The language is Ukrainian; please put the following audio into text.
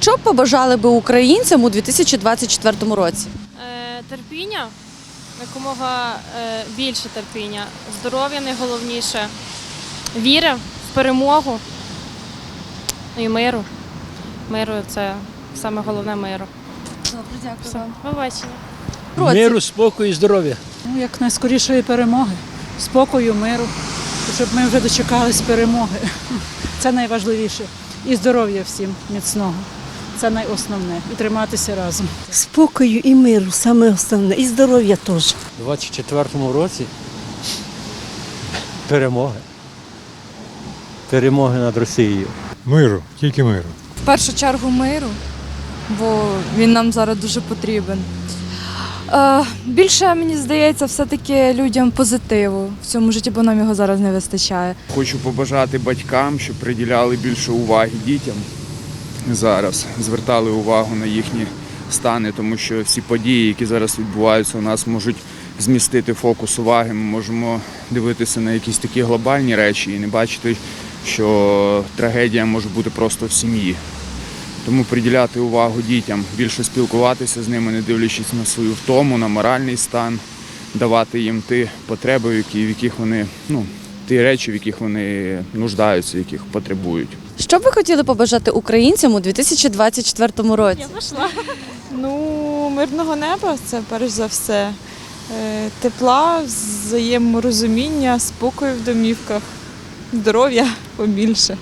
Що побажали би українцям у 2024 році? Е, терпіння, якомога е, більше терпіння, здоров'я найголовніше, віра в перемогу і миру. Миру це саме головне миру. Добре, дякую Все, побачення. Році. Миру, спокою і здоров'я. Ну, як найскорішої перемоги, спокою, миру, щоб ми вже дочекались перемоги. Це найважливіше. І здоров'я всім міцного. Це найосновне. І триматися разом. Спокою і миру, саме основне, і здоров'я теж. У 24-му році перемоги. Перемоги над Росією. Миру, тільки миру. в першу чергу миру, бо він нам зараз дуже потрібен. Е, більше, мені здається, все-таки людям позитиву в цьому житті, бо нам його зараз не вистачає. Хочу побажати батькам, щоб приділяли більше уваги дітям зараз, звертали увагу на їхні стани, тому що всі події, які зараз відбуваються, у нас можуть змістити фокус уваги. Ми можемо дивитися на якісь такі глобальні речі і не бачити, що трагедія може бути просто в сім'ї. Тому приділяти увагу дітям, більше спілкуватися з ними, не дивлячись на свою втому, на моральний стан, давати їм ті потреби, в яких вони, ну, ті речі, в яких вони нуждаються, яких потребують. Що б ви хотіли побажати українцям у 2024 році? Ну, мирного неба це перш за все. Е, Тепла, взаєморозуміння, спокою в домівках, здоров'я побільше.